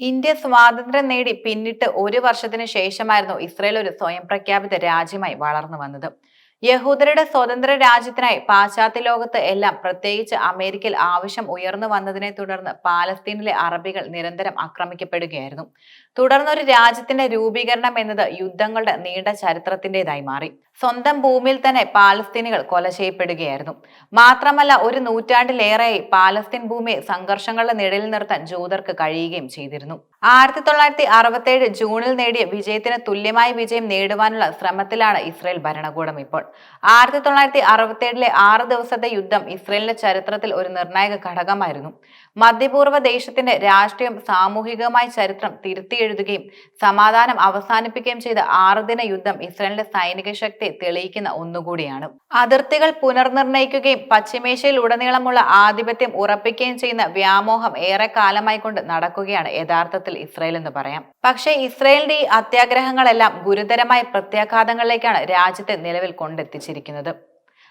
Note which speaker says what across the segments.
Speaker 1: India സ്വാതന്ത്ര്യം നേടി പിന്നിട്ട് ഒരു വർഷത്തിന് ശേഷമായിരുന്നു ഇസ്രയേൽ ഒരു സ്വയം പ്രഖ്യാപിത രാജ്യമായി വളർന്നു വന്നത്. യഹൂദരുടെ സ്വതന്ത്ര രാജ്യത്തിനായി പാശ്ചാത്യ ലോകത്ത് എല്ലാം പ്രത്യേകിച്ച് അമേരിക്കയിൽ ആവശ്യം ഉയർന്നു വന്നതിനെ തുടർന്ന് പാലസ്തീനിലെ അറബികൾ നിരന്തരം ആക്രമിക്കപ്പെടുകയായിരുന്നു. തുടർന്ന് ഒരു രാജ്യത്തിന്റെ രൂപീകരണം എന്നത് യുദ്ധങ്ങളുടെ നീണ്ട ചരിത്രത്തിന്റേതായി മാറി. സ്വന്തം ഭൂമിയിൽ തന്നെ പാലസ്തീനികൾ കൊല ചെയ്യപ്പെടുകയായിരുന്നു. മാത്രമല്ല ഒരു നൂറ്റാണ്ടിലേറെയായി പാലസ്തീൻ ഭൂമിയെ സംഘർഷങ്ങളുടെ നിഴലിൽ നിർത്താൻ ജൂതർക്ക് കഴിയുകയും ചെയ്തിരുന്നു. ആയിരത്തി തൊള്ളായിരത്തി അറുപത്തേഴ് ജൂണിൽ നേടിയ വിജയത്തിന് തുല്യമായ വിജയം നേടുവാനുള്ള ശ്രമത്തിലാണ് ഇസ്രയേൽ ഭരണകൂടം ഇപ്പോൾ. ആയിരത്തി തൊള്ളായിരത്തി അറുപത്തേഴിലെ ആറ് ദിവസത്തെ യുദ്ധം ഇസ്രയേലിന്റെ ചരിത്രത്തിൽ ഒരു നിർണായക ഘടകമായിരുന്നു. മധ്യപൂർവ ദേശത്തിന്റെ രാഷ്ട്രീയം സാമൂഹികമായ ചരിത്രം തിരുത്തിയെഴുതുകയും സമാധാനം അവസാനിപ്പിക്കുകയും ചെയ്ത ആറുദിന യുദ്ധം ഇസ്രയേലിന്റെ സൈനിക ശക്തി തെളിയിക്കുന്ന ഒന്നുകൂടിയാണ്. അതിർത്തികൾ പുനർനിർണയിക്കുകയും പശ്ചിമേഷ്യയിൽ ഉടനീളമുള്ള ആധിപത്യം ഉറപ്പിക്കുകയും ചെയ്യുന്ന വ്യാമോഹം ഏറെ കാലമായി കൊണ്ട് നടക്കുകയാണ് യഥാർത്ഥത്തിൽ ഇസ്രയേൽ എന്ന് പറയാം. പക്ഷേ ഇസ്രയേലിന്റെ ഈ അത്യാഗ്രഹങ്ങളെല്ലാം ഗുരുതരമായ പ്രത്യാഘാതങ്ങളിലേക്കാണ് രാജ്യത്തെ നിലവിൽ കൊണ്ടെത്തിച്ചിരിക്കുന്നത്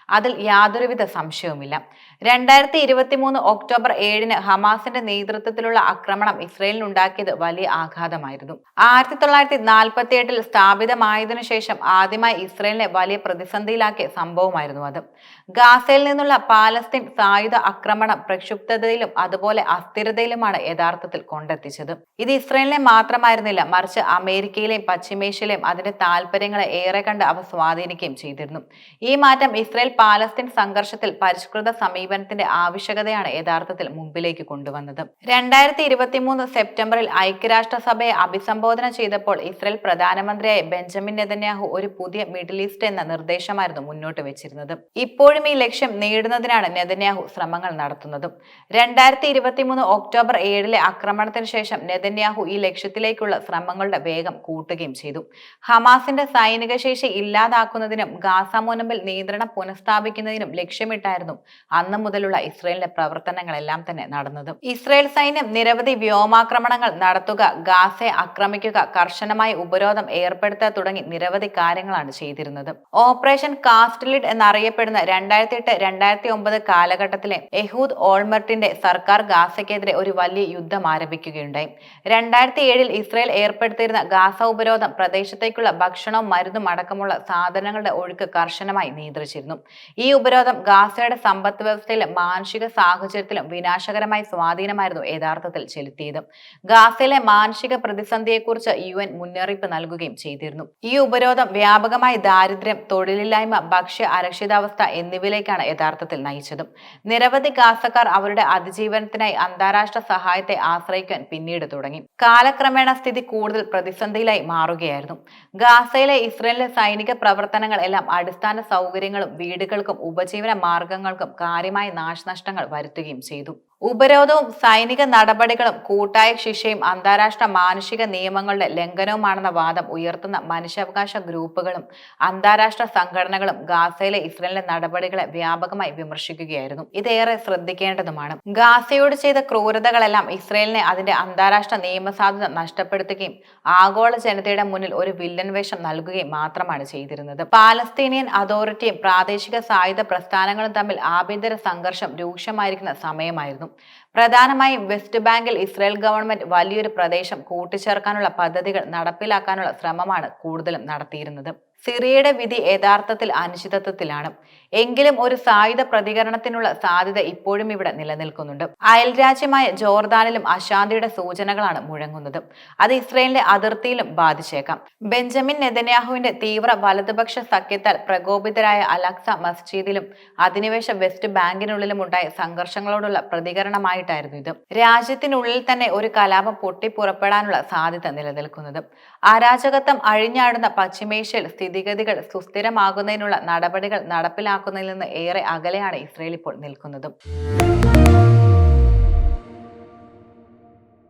Speaker 1: അതിൽ യാതൊരുവിധ സംശയവുമില്ല. രണ്ടായിരത്തി ഇരുപത്തി മൂന്ന് ഒക്ടോബർ ഏഴിന് ഹമാസിന്റെ നേതൃത്വത്തിലുള്ള ആക്രമണം ഇസ്രയേലിന് ഉണ്ടാക്കിയത് വലിയ ആഘാതമായിരുന്നു. ആയിരത്തി തൊള്ളായിരത്തി നാൽപ്പത്തി എട്ടിൽ സ്ഥാപിതമായതിനു ശേഷം ആദ്യമായി ഇസ്രയേലിനെ വലിയ പ്രതിസന്ധിയിലാക്കിയ സംഭവമായിരുന്നു അത്. ഗാസയിൽ നിന്നുള്ള പാലസ്തീൻ സായുധ ആക്രമണം പ്രക്ഷുബ്ധതയിലും അതുപോലെ അസ്ഥിരതയിലുമാണ് യഥാർത്ഥത്തിൽ കൊണ്ടെത്തിച്ചത്. ഇത് ഇസ്രയേലിനെ മാത്രമായിരുന്നില്ല മറിച്ച് അമേരിക്കയിലെയും പശ്ചിമേഷ്യയിലെയും അതിന്റെ താല്പര്യങ്ങളെ ഏറെ കണ്ട് അവ സ്വാധീനിക്കുകയും ചെയ്തിരുന്നു. ഈ മാറ്റം ഇസ്രയേൽ പാലസ്തീൻ സംഘർഷത്തിൽ പരിഷ്കൃത സമീപനത്തിന്റെ ആവശ്യകതയാണ് യഥാർത്ഥത്തിൽ മുമ്പിലേക്ക് കൊണ്ടുവന്നത്. രണ്ടായിരത്തി ഇരുപത്തിമൂന്ന് സെപ്റ്റംബറിൽ ഐക്യരാഷ്ട്രസഭയെ അഭിസംബോധന ചെയ്തപ്പോൾ ഇസ്രയേൽ പ്രധാനമന്ത്രിയായ ബെഞ്ചമിൻ നെതന്യാഹു ഒരു പുതിയ മിഡിൽ ഈസ്റ്റ് എന്ന നിർദ്ദേശമായിരുന്നു മുന്നോട്ട് വെച്ചിരുന്നത്. ഇപ്പോഴും ഈ ലക്ഷ്യം നേടുന്നതിനാണ് നെതന്യാഹു ശ്രമങ്ങൾ നടത്തുന്നതും. രണ്ടായിരത്തി ഇരുപത്തിമൂന്ന് ഒക്ടോബർ ഏഴിലെ ആക്രമണത്തിന് ശേഷം നെതന്യാഹു ഈ ലക്ഷ്യത്തിലേക്കുള്ള ശ്രമങ്ങളുടെ വേഗം കൂട്ടുകയും ചെയ്തു. ഹമാസിന്റെ സൈനിക ശേഷി ഇല്ലാതാക്കുന്നതിനും ഗാസ മുനമ്പിൽ നിയന്ത്രണം പുനഃസ്ഥാപിക്കുന്നതിനും ലക്ഷ്യമിട്ടായിരുന്നു അന്ന് മുതലുള്ള ഇസ്രയേലിന്റെ പ്രവർത്തനങ്ങളെല്ലാം തന്നെ നടന്നത്. ഇസ്രയേൽ സൈന്യം നിരവധി വ്യോമാക്രമണങ്ങൾ നടത്തുക ഗാസെ ആക്രമിക്കുക കർശനമായ ഉപരോധം ഏർപ്പെടുത്തുക തുടങ്ങി നിരവധി കാര്യങ്ങളാണ് ചെയ്തിരുന്നത്. ഓപ്പറേഷൻ കാസ്റ്റ്ലിഡ് എന്നറിയപ്പെടുന്ന രണ്ടായിരത്തി എട്ട് രണ്ടായിരത്തി ഒമ്പത് കാലഘട്ടത്തിലെ എഹൂദ് ഓൾമർട്ടിന്റെ സർക്കാർ ഗാസയ്ക്കെതിരെ ഒരു വലിയ യുദ്ധം ആരംഭിക്കുകയുണ്ടായി. രണ്ടായിരത്തി ഏഴിൽ ഇസ്രയേൽ ഏർപ്പെടുത്തിയിരുന്ന ഗാസ ഉപരോധം പ്രദേശത്തേക്കുള്ള ഭക്ഷണവും മരുന്നും അടക്കമുള്ള സാധനങ്ങളുടെ ഒഴുക്ക് കർശനമായി നിയന്ത്രിച്ചിരുന്നു. ഈ ഉപരോധം ഗാസയുടെ സമ്പദ് വ്യവസ്ഥയിലും മാനുഷിക സാഹചര്യത്തിലും വിനാശകരമായ സ്വാധീനമായിരുന്നു യഥാർത്ഥത്തിൽ ചെലുത്തിയത്. ഗാസയിലെ മാനുഷിക പ്രതിസന്ധിയെക്കുറിച്ച് യു എൻ മുന്നറിയിപ്പ് നൽകുകയും ചെയ്തിരുന്നു. ഈ ഉപരോധം വ്യാപകമായ ദാരിദ്ര്യം തൊഴിലില്ലായ്മ ഭക്ഷ്യ അരക്ഷിതാവസ്ഥ എന്നിവയിലേക്കാണ് യഥാർത്ഥത്തിൽ നയിച്ചതും. നിരവധി ഗാസക്കാർ അവരുടെ അതിജീവനത്തിനായി അന്താരാഷ്ട്ര സഹായത്തെ ആശ്രയിക്കാൻ പിന്നീട് തുടങ്ങി. കാലക്രമേണ സ്ഥിതി കൂടുതൽ പ്രതിസന്ധിയിലായി മാറുകയായിരുന്നു. ഗാസയിലെ ഇസ്രയേലിലെ സൈനിക പ്രവർത്തനങ്ങൾ എല്ലാം അടിസ്ഥാന സൗകര്യങ്ങളും വീടുകൾക്കും ഉപജീവന മാർഗങ്ങൾക്കും കാര്യമായ നാശനഷ്ടങ്ങൾ വരുത്തുകയും ചെയ്തു. ഉപരോധവും സൈനിക നടപടികളും കൂട്ടായ ശിക്ഷയും അന്താരാഷ്ട്ര മാനുഷിക നിയമങ്ങളുടെ ലംഘനവുമാണെന്ന വാദം ഉയർത്തുന്ന മനുഷ്യാവകാശ ഗ്രൂപ്പുകളും അന്താരാഷ്ട്ര സംഘടനകളും ഗാസയിലെ ഇസ്രയേലിന്റെ നടപടികളെ വ്യാപകമായി വിമർശിക്കുകയായിരുന്നു. ഇതേറെ ശ്രദ്ധിക്കേണ്ടതുമാണ്. ഗാസയോട് ചെയ്ത ക്രൂരതകളെല്ലാം ഇസ്രയേലിനെ അതിന്റെ അന്താരാഷ്ട്ര നിയമസാധുത നഷ്ടപ്പെടുത്തുകയും ആഗോള ജനതയുടെ മുന്നിൽ ഒരു വില്ലൻ വേഷം നൽകുകയും മാത്രമാണ് ചെയ്തിരുന്നത്. പാലസ്തീനിയൻ അതോറിറ്റിയും പ്രാദേശിക സായുധ പ്രസ്ഥാനങ്ങളും തമ്മിൽ ആഭ്യന്തര സംഘർഷം രൂക്ഷമായിരിക്കുന്ന സമയമായിരുന്നു. പ്രധാനമായും വെസ്റ്റ് ബാങ്കിൽ ഇസ്രായേൽ ഗവൺമെന്റ് വലിയൊരു പ്രദേശം കൂട്ടിച്ചേർക്കാനുള്ള പദ്ധതികൾ നടപ്പിലാക്കാനുള്ള ശ്രമമാണ് കൂടുതലും നടത്തിയിരുന്നത്. സിറിയയുടെ വിധി യഥാർത്ഥത്തിൽ അനിശ്ചിതത്വത്തിലാണ്. എങ്കിലും ഒരു സായുധ പ്രതികരണത്തിനുള്ള സാധ്യത ഇപ്പോഴും ഇവിടെ നിലനിൽക്കുന്നുണ്ട്. അയൽരാജ്യമായ ജോർദാനിലും അശാന്തിയുടെ സൂചനകളാണ് മുഴങ്ങുന്നത്. അത് ഇസ്രയേലിന്റെ അതിർത്തിയിലും ബാധിച്ചേക്കാം. ബെഞ്ചമിൻ നെതന്യാഹുവിന്റെ തീവ്ര വലതുപക്ഷ സഖ്യത്താൽ പ്രകോപിതരായ അലക്സ മസ്ജിദിലും അധിനിവേശ വെസ്റ്റ് ബാങ്കിനുള്ളിലും ഉണ്ടായ സംഘർഷങ്ങളോടുള്ള പ്രതികരണമായിട്ടായിരുന്നു ഇത്. രാജ്യത്തിനുള്ളിൽ തന്നെ ഒരു കലാപം പൊട്ടിപ്പുറപ്പെടാനുള്ള സാധ്യത നിലനിൽക്കുന്നത്. അരാജകത്വം അഴിഞ്ഞാടുന്ന പശ്ചിമേഷ്യയിൽ സ്ഥിതിഗതികൾ സുസ്ഥിരമാകുന്നതിനുള്ള നടപടികൾ നടപ്പിലാക്കുന്നതിൽ നിന്ന് ഏറെ അകലെയാണ് ഇസ്രയേൽ ഇപ്പോൾ നിൽക്കുന്നത്.